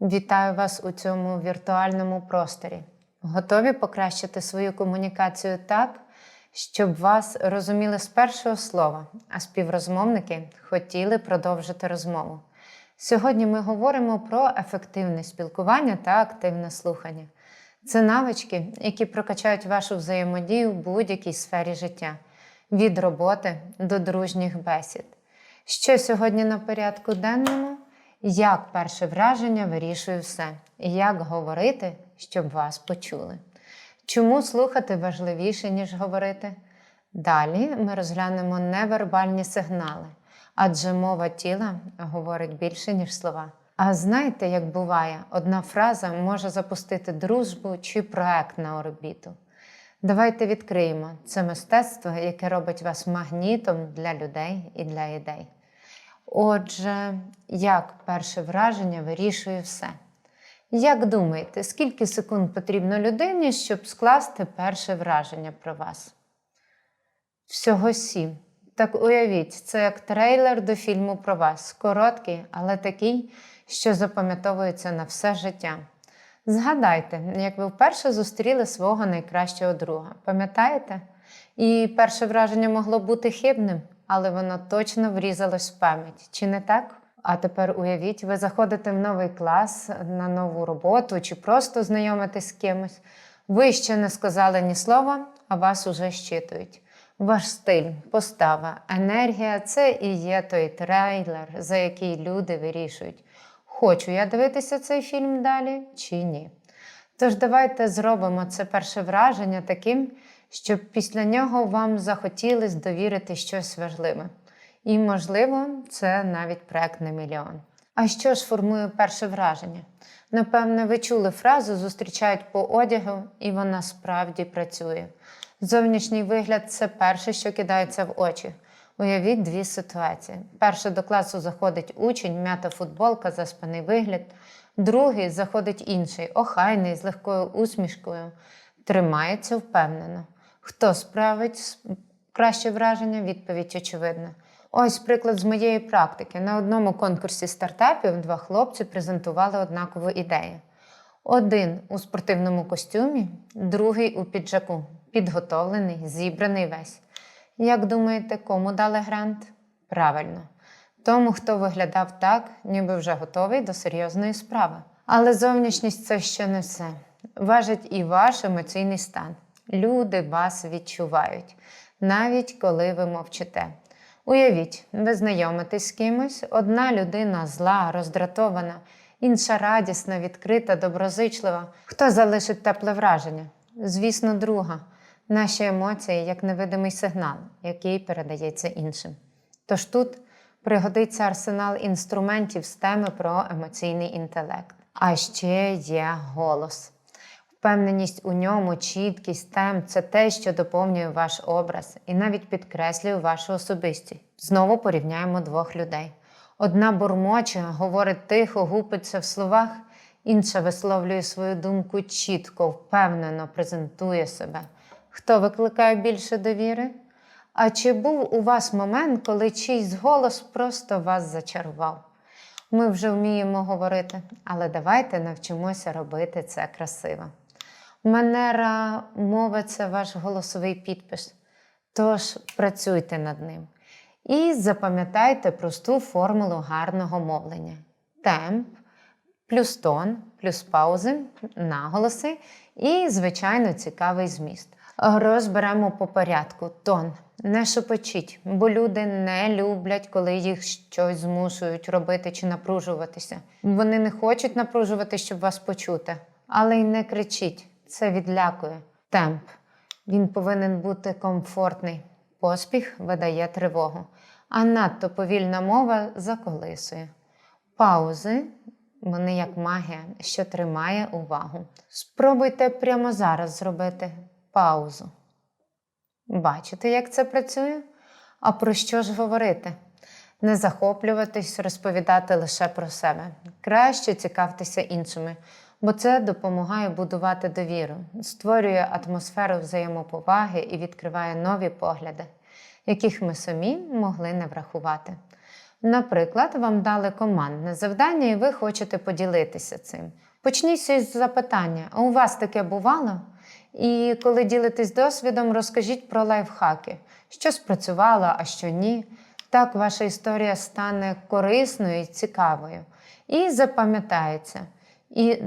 Вітаю вас у цьому віртуальному просторі. Готові покращити свою комунікацію так, щоб вас розуміли з першого слова, а співрозмовники хотіли продовжити розмову. Сьогодні ми говоримо про ефективне спілкування та активне слухання. Це навички, які прокачають вашу взаємодію в будь-якій сфері життя від роботи до дружніх бесід. Що сьогодні на порядку денному? Як перше враження вирішує все, і як говорити, щоб вас почули. Чому слухати важливіше, ніж говорити? Далі ми розглянемо невербальні сигнали, адже мова тіла говорить більше, ніж слова. А знаєте, як буває, одна фраза може запустити дружбу чи проект на орбіту. Давайте відкриємо це мистецтво, яке робить вас магнітом для людей і для ідей. Отже, як перше враження вирішує все? Як думаєте, скільки секунд потрібно людині, щоб скласти перше враження про вас? Всього сім. Так уявіть, це як трейлер до фільму про вас. Короткий, але такий, що запам'ятовується на все життя. Згадайте, як ви вперше зустріли свого найкращого друга. Пам'ятаєте? І перше враження могло бути хибним, але воно точно врізалось в пам'ять. Чи не так? А тепер уявіть, ви заходите в новий клас на нову роботу чи просто знайомитесь з кимось. Ви ще не сказали ні слова, а вас уже щитують. Ваш стиль, постава, енергія це і є той трейлер, за який люди вирішують, хочу я дивитися цей фільм далі чи ні. Тож давайте зробимо це перше враження таким, щоб після нього вам захотілось довірити щось важливе. І, можливо, це навіть проект на мільйон. А що ж формує перше враження? Напевне, ви чули фразу зустрічають по одягу, і вона справді працює. Зовнішній вигляд це перше, що кидається в очі. Уявіть дві ситуації. Перше до класу заходить учень, м'ята футболка, заспаний вигляд. Другий заходить інший, охайний, з легкою усмішкою, тримається впевнено. Хто справить краще враження? Відповідь очевидна. Ось приклад з моєї практики. На одному конкурсі стартапів два хлопці презентували однакову ідею. Один у спортивному костюмі, другий у піджаку, підготовлений, зібраний весь. Як думаєте, кому дали грант? Правильно, тому, хто виглядав так, ніби вже готовий до серйозної справи. Але зовнішність це ще не все. Важить і ваш емоційний стан. Люди вас відчувають, навіть коли ви мовчите. Уявіть, ви знайомитесь з кимось, одна людина зла, роздратована, інша радісна, відкрита, доброзичлива. Хто залишить тепле враження? Звісно, друга. Наші емоції як невидимий сигнал, який передається іншим. Тож тут пригодиться арсенал інструментів з теми про емоційний інтелект. А ще є голос. Впевненість у ньому, чіткість, тем це те, що доповнює ваш образ і навіть підкреслює вашу особистість. Знову порівняємо двох людей. Одна бурмоче, говорить тихо, гупиться в словах, інша висловлює свою думку чітко, впевнено презентує себе. Хто викликає більше довіри? А чи був у вас момент, коли чийсь голос просто вас зачарував? Ми вже вміємо говорити, але давайте навчимося робити це красиво. Манера мови це ваш голосовий підпис. Тож працюйте над ним. І запам'ятайте просту формулу гарного мовлення: темп, плюс тон, плюс паузи, наголоси і, звичайно, цікавий зміст. Розберемо по порядку тон. Не шепочіть, бо люди не люблять, коли їх щось змушують робити чи напружуватися. Вони не хочуть напружувати, щоб вас почути. Але й не кричіть, це відлякує. Темп. Він повинен бути комфортний. Поспіх видає тривогу, а надто повільна мова заколисує. Паузи вони як магія, що тримає увагу. Спробуйте прямо зараз зробити паузу. Бачите, як це працює? А про що ж говорити? Не захоплюватись, розповідати лише про себе. Краще цікавтеся іншими, бо це допомагає будувати довіру, створює атмосферу взаємоповаги і відкриває нові погляди, яких ми самі могли не врахувати. Наприклад, вам дали командне завдання, і ви хочете поділитися цим. Почніть із запитання: а у вас таке бувало? І коли ділитесь досвідом, розкажіть про лайфхаки, що спрацювало, а що ні. Так ваша історія стане корисною і цікавою. І запам'ятається. І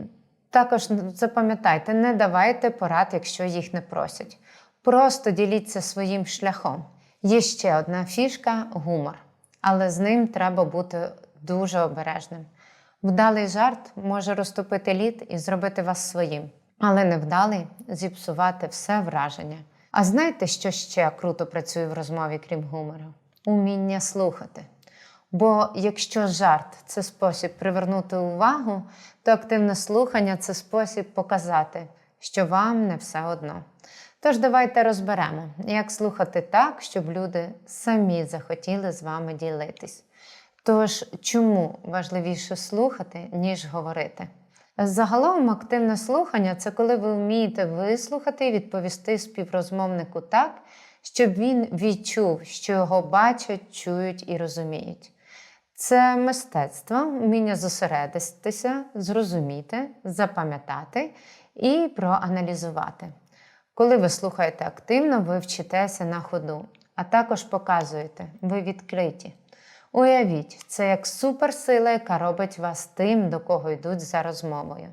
також запам'ятайте, не давайте порад, якщо їх не просять. Просто діліться своїм шляхом. Є ще одна фішка гумор, але з ним треба бути дуже обережним. Вдалий жарт може розтопити лід і зробити вас своїм, але невдалий зіпсувати все враження. А знаєте, що ще круто працює в розмові, крім гумору? Уміння слухати. Бо якщо жарт це спосіб привернути увагу, то активне слухання це спосіб показати, що вам не все одно. Тож давайте розберемо, як слухати так, щоб люди самі захотіли з вами ділитись. Тож, чому важливіше слухати, ніж говорити? Загалом активне слухання це коли ви вмієте вислухати і відповісти співрозмовнику так, щоб він відчув, що його бачать, чують і розуміють. Це мистецтво, вміння зосередитися, зрозуміти, запам'ятати і проаналізувати. Коли ви слухаєте активно, ви вчитеся на ходу, а також показуєте, ви відкриті. Уявіть, це як суперсила, яка робить вас тим, до кого йдуть за розмовою.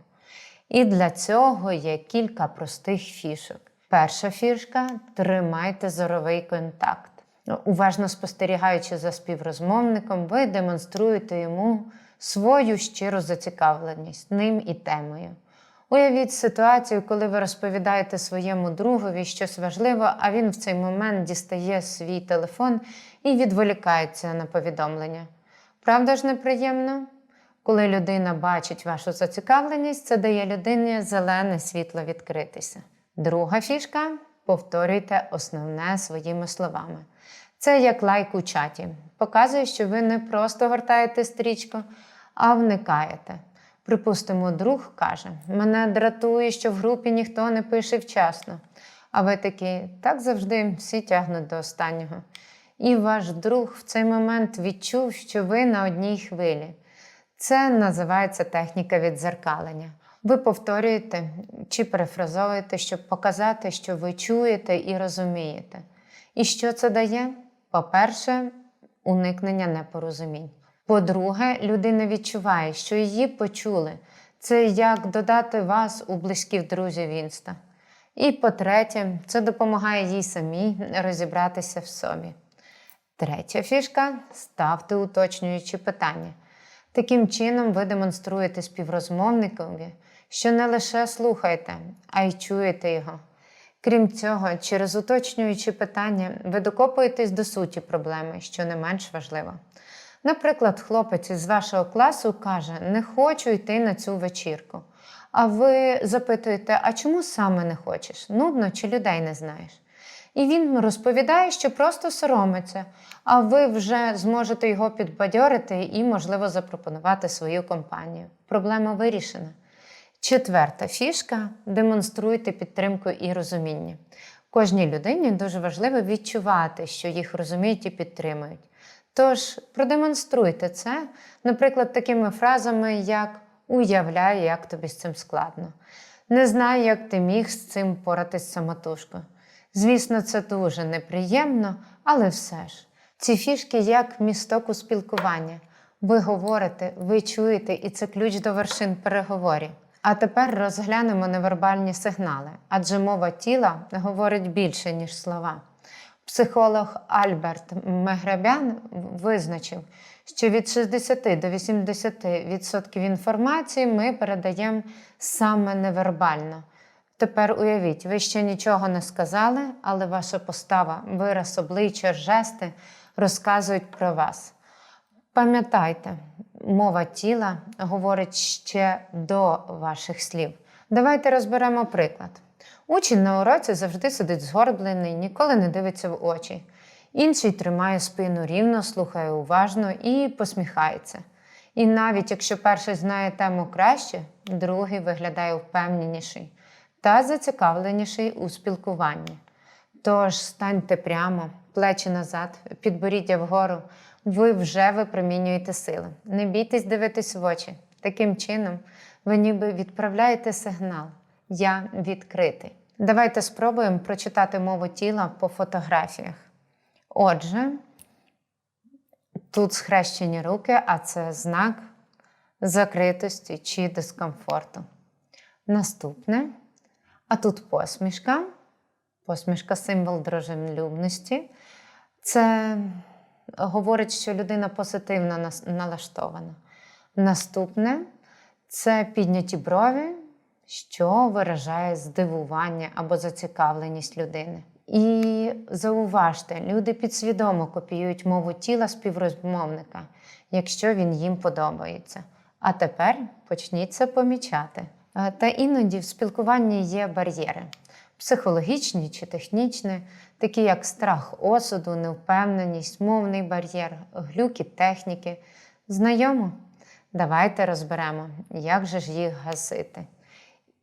І для цього є кілька простих фішок. Перша фішка тримайте зоровий контакт. Уважно спостерігаючи за співрозмовником, ви демонструєте йому свою щиру зацікавленість ним і темою. Уявіть ситуацію, коли ви розповідаєте своєму другові щось важливе, а він в цей момент дістає свій телефон і відволікається на повідомлення. Правда ж неприємно? Коли людина бачить вашу зацікавленість, це дає людині зелене світло відкритися. Друга фішка повторюйте основне своїми словами. Це як лайк у чаті. Показує, що ви не просто гортаєте стрічку, а вникаєте. Припустимо, друг каже: мене дратує, що в групі ніхто не пише вчасно. А ви такі, так завжди всі тягнуть до останнього. І ваш друг в цей момент відчув, що ви на одній хвилі. Це називається техніка відзеркалення. Ви повторюєте чи перефразовуєте, щоб показати, що ви чуєте і розумієте. І що це дає? По-перше, уникнення непорозумінь. По-друге, людина відчуває, що її почули. Це як додати вас у близьких друзів інста. І по-третє, це допомагає їй самій розібратися в собі. Третя фішка ставте уточнюючі питання. Таким чином, ви демонструєте співрозмовникові, що не лише слухаєте, а й чуєте його. Крім цього, через уточнюючі питання ви докопуєтесь до суті проблеми, що не менш важливо. Наприклад, хлопець із вашого класу каже: Не хочу йти на цю вечірку. А ви запитуєте, а чому саме не хочеш? Нудно чи людей не знаєш? І він розповідає, що просто соромиться, а ви вже зможете його підбадьорити і, можливо, запропонувати свою компанію. Проблема вирішена. Четверта фішка демонструйте підтримку і розуміння. Кожній людині дуже важливо відчувати, що їх розуміють і підтримують. Тож продемонструйте це, наприклад, такими фразами, як уявляю, як тобі з цим складно. Не знаю, як ти міг з цим поратись самотужко. Звісно, це дуже неприємно, але все ж. Ці фішки як місток у спілкування. Ви говорите, ви чуєте, і це ключ до вершин переговорів. А тепер розглянемо невербальні сигнали, адже мова тіла говорить більше, ніж слова. Психолог Альберт Мегребян визначив, що від 60 до 80% інформації ми передаємо саме невербально. Тепер уявіть, ви ще нічого не сказали, але ваша постава, вираз обличчя, жести розказують про вас. Пам'ятайте, мова тіла говорить ще до ваших слів. Давайте розберемо приклад. Учень на уроці завжди сидить згорблений, ніколи не дивиться в очі. Інший тримає спину рівно, слухає уважно і посміхається. І навіть якщо перший знає тему краще, другий виглядає впевненіший та зацікавленіший у спілкуванні. Тож станьте прямо, плечі назад, підборіддя вгору, ви вже випромінюєте сили. Не бійтесь дивитись в очі. Таким чином, ви ніби відправляєте сигнал Я відкритий. Давайте спробуємо прочитати мову тіла по фотографіях. Отже, тут схрещені руки, а це знак закритості чи дискомфорту. Наступне. А тут посмішка. Посмішка символ дружелюбності. Це говорить, що людина позитивно налаштована. Наступне це підняті брові, що виражає здивування або зацікавленість людини. І зауважте, люди підсвідомо копіюють мову тіла співрозмовника, якщо він їм подобається. А тепер почніть це помічати. Е, Та іноді в спілкуванні є бар'єри психологічні чи технічні, такі як страх осуду, невпевненість, мовний бар'єр, глюки техніки. Знайомо? Давайте розберемо, як же ж їх гасити.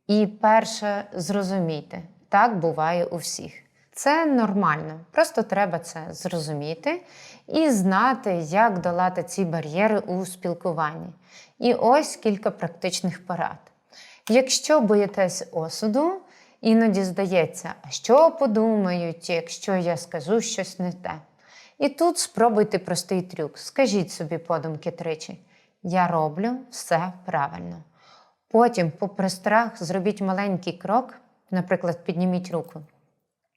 І перше, зрозумійте, так буває у всіх. Це нормально, просто треба це зрозуміти і знати, як долати ці бар'єри у спілкуванні. І ось кілька практичних порад. Якщо боїтесь осуду, іноді здається, а що подумають, якщо я скажу щось не те. І тут спробуйте простий трюк. Скажіть собі подумки тричі: я роблю все правильно. Потім, попри страх, зробіть маленький крок, наприклад, підніміть руку,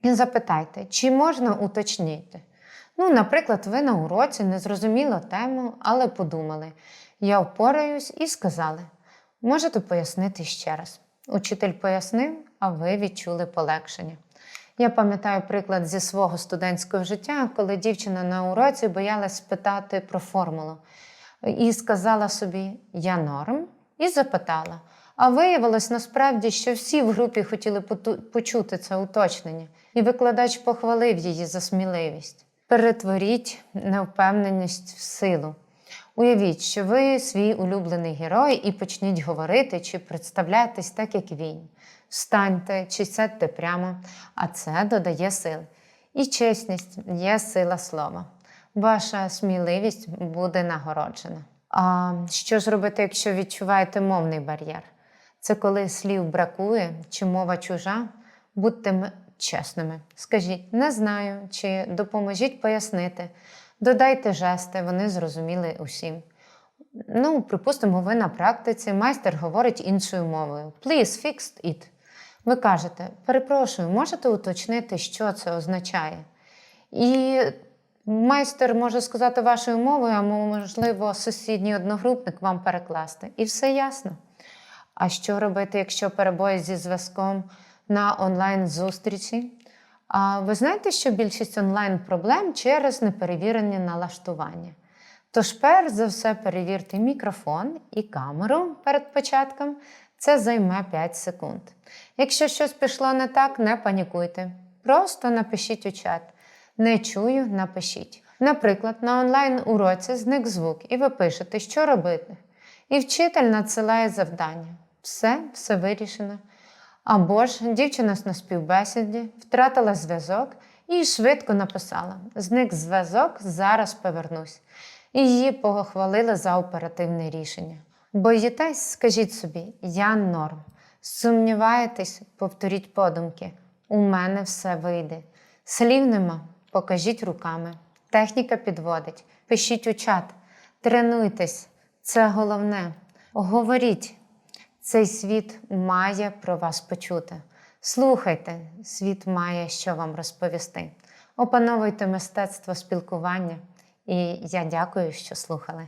і запитайте, чи можна уточнити. Ну, наприклад, ви на уроці не зрозуміли тему, але подумали, я впораюсь і сказали, можете пояснити ще раз. Учитель пояснив, а ви відчули полегшення. Я пам'ятаю приклад зі свого студентського життя, коли дівчина на уроці боялась спитати про формулу і сказала собі Я норм, і запитала. А виявилось насправді, що всі в групі хотіли почути це уточнення, і викладач похвалив її за сміливість. Перетворіть невпевненість в силу. Уявіть, що ви свій улюблений герой і почніть говорити чи представлятись так, як він. Встаньте чи сядьте прямо, а це додає сил. І чесність є сила слова. Ваша сміливість буде нагороджена. А що ж робити, якщо відчуваєте мовний бар'єр? Це коли слів бракує чи мова чужа, будьте чесними. Скажіть, не знаю, чи допоможіть пояснити. Додайте жести, вони зрозуміли усім. Ну, припустимо, ви на практиці, майстер говорить іншою мовою. Please fix it. Ви кажете, перепрошую, можете уточнити, що це означає? І майстер може сказати вашою мовою, а можливо, сусідній одногрупник вам перекласти. І все ясно. А що робити, якщо перебої зі зв'язком на онлайн-зустрічі? А ви знаєте, що більшість онлайн-проблем через неперевірені налаштування. Тож, перш за все, перевірте мікрофон і камеру перед початком. Це займе 5 секунд. Якщо щось пішло не так, не панікуйте. Просто напишіть у чат. Не чую, напишіть. Наприклад, на онлайн-уроці зник звук, і ви пишете, що робити. І вчитель надсилає завдання. Все, все вирішено. Або ж дівчина на співбесіді втратила зв'язок і швидко написала: Зник зв'язок, зараз повернусь. І її похвалили за оперативне рішення. Боїтесь, скажіть собі, я норм. Сумніваєтесь, повторіть подумки. У мене все вийде. Слів нема, покажіть руками. Техніка підводить. Пишіть у чат, тренуйтесь, це головне. Говоріть, цей світ має про вас почути. Слухайте, світ має що вам розповісти. Опановуйте мистецтво спілкування, і я дякую, що слухали.